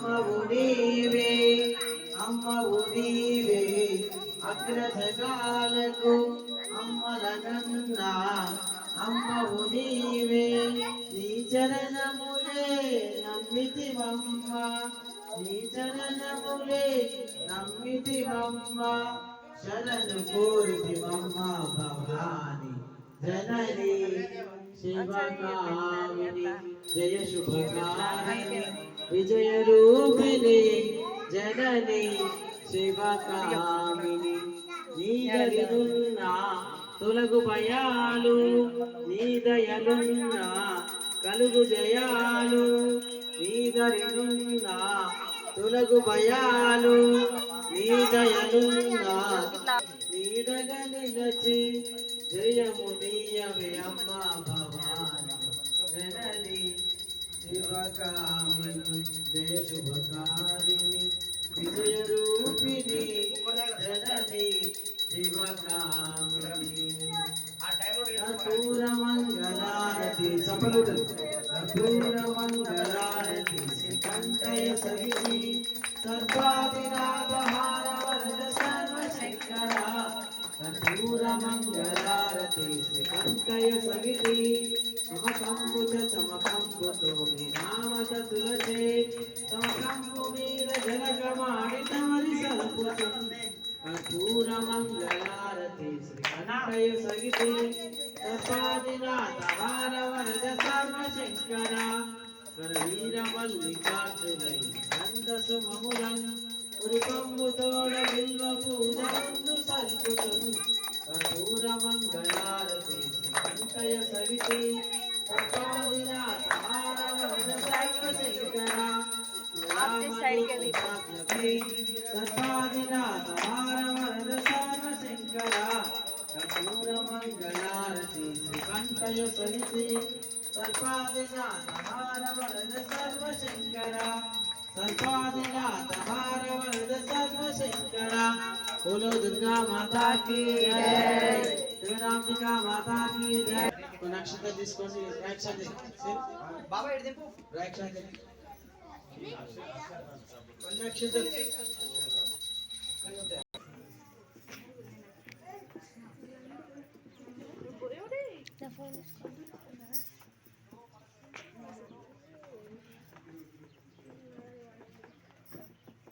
అమ్మవు నీవే అమ్మవు నీవే అగ్రజగాలకు అమ్మలగన్నా అమ్మవు నీవే నీ చరణములే నమ్మితివమ్మ నీ చరణములే నమ్మితివమ్మ. శరణు కోరితివమ్మ భవాని జనని శివకామిని జయ శుభకారిణి విజయ రూపిణి జనని శివకామిని నీదలున్నా తొలగు భయాలు నీదయలున్నా కలుగు జయాలు నీదరినున్నా తొలగు భయాలు నీదయలున్నా నీడగా నిలచి జయము నీయవే అమ్మ శుభకారిణి విజయ రూపిణి జనని శివకామిని కర్పూర మంగళారతి చపలుడు కర్పూర మంగళారతి శ్రీకంఠయ సవితి వరద సర్వశంకర కర్పూర మంగళారతి తులసే సమకంబు మీద జలగమాడి తమరి సల్పుతుంది కర్పూర మంగళారతి శ్రీకంఠయ సగితే సర్వాదినాథ హార వరద సర్వశంకర కర్పూర మంగళారతి శ్రీకంఠయ సరితి సర్వాదినాథ హార వరద సర్వశంకర సర్వాదినాథ హార వరద సర్వశంకర బోలో దుర్గా మాతా కీ జై దుర్గాంబికా మాతా కీ జై ఒక నక్షత్రం తీసుకొని రైట్ సైడ్ బాబా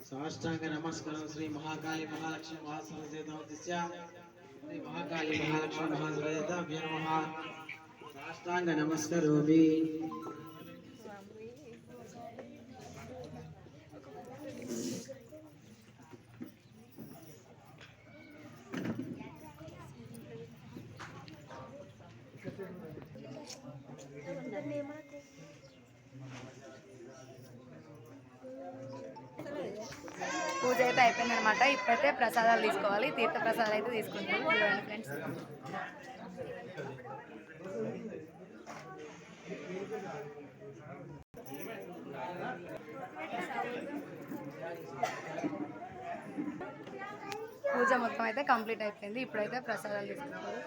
సాష్టాంగ నమస్కారం శ్రీ మహాకాళి మహాలక్ష్మి మహాసరస్వతి శ్రీ మహాకాళి మహాలక్ష్మి మహాసరస్వతి నమః సాష్టాంగ నమస్కరోమి పూజ అయితే అయిపోయింది అనమాట ఇప్పుడైతే ప్రసాదాలు తీసుకోవాలి. తీర్థ ప్రసాదాలు అయితే తీసుకుంటాం. ఫ్రెండ్స్. Thank you. పూజ మొత్తం అయితే కంప్లీట్ అయిపోయింది. ఇప్పుడైతే ప్రసాదాలు తీసుకుంటారు.